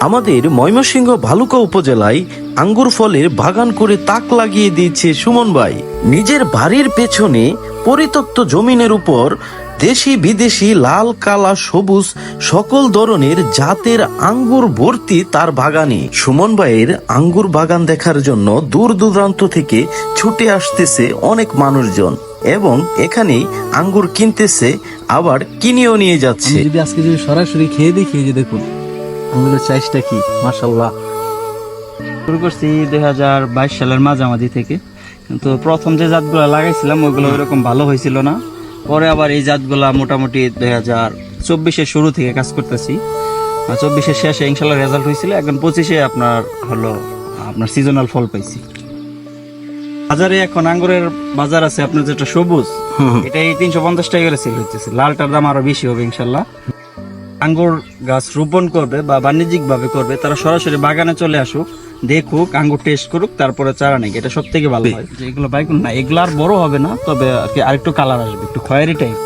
আমাদের ময়মনসিংহ ভালুকা উপজেলায় আঙ্গুর ফলের বাগান করে তাক লাগিয়ে দিয়েছে সুমন ভাই। নিজের বাড়ির পেছনে পরিত্যক্ত জমিনের উপর দেশি বিদেশি লাল, কালা, সবুজ সকল ধরনের জাতের আঙ্গুর ভর্তি তার বাগানে। সুমন ভাইয়ের আঙ্গুর বাগান দেখার জন্য দূর দূরান্ত থেকে ছুটে আসতেছে অনেক মানুষজন এবং এখানে আঙ্গুর কিনতেছে, আবার কিনেও নিয়ে যাচ্ছে। যদি আজকে যদি সরাসরি খেয়ে দেখি যে দেখুন। আঙ্গুরের সাইজটা কি? মাশাল্লাহ শুরু করছি দুই হাজার বাইশ সালের মাঝামাঝি থেকে। কিন্তু প্রথম যে জাতগুলো লাগাইছিলাম ওইগুলো ওইরকম ভালো হয়েছিল না। পরে আবার এই জাতগুলা মোটামুটি দুই হাজার চব্বিশের শুরু থেকে কাজ করতেছি। চব্বিশের শেষে ইনশাল্লাহ রেজাল্ট হয়েছিল এখন পঁচিশে আপনার হলো আপনার সিজনাল ফল পাইছি। বাজারে এখন আঙ্গুরের বাজার আছে আপনার যেটা সবুজ এটা এই তিনশো পঞ্চাশ টাকা করে সেল হচ্ছে লালটার দাম আরও বেশি হবে ইনশাল্লাহ আঙ্গুর গাছ রোপণ করবে বা বাণিজ্যিক ভাবে করবে তারা সরাসরি বাগানে চলে আসুক দেখুক আঙ্গুর টেস্ট করুক তারপরে চারা নেই এটা সব থেকে ভালো হয়। যে এগুলো বাইকুন না এগুলো আর বড় হবে না তবে আর কি আরেকটু কালার আসবে একটু খয়েরি টাইপ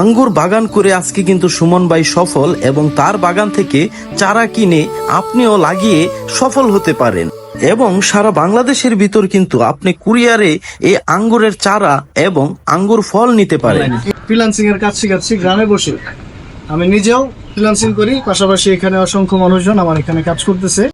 আঙ্গুর বাগান করে আজকে কিন্তু সুমন ভাই সফল এবং তার বাগান থেকে চারা কিনে আপনিও লাগিয়ে সফল হতে পারেন। এবং সারা বাংলাদেশের ভিতর কিন্তু আপনি কুরিয়ারে এই আঙ্গুরের চারা এবং আঙ্গুর ফল নিতে পারেন। ফ্রিল্যান্সিং এর কাজ শিখাচ্ছি গ্রামে বসে। আমি নিজেও ফ্রিলান্সিং করি পাশাপাশি এখানে অসংখ্য মানুষজন আমার এখানে কাজ করতেছে।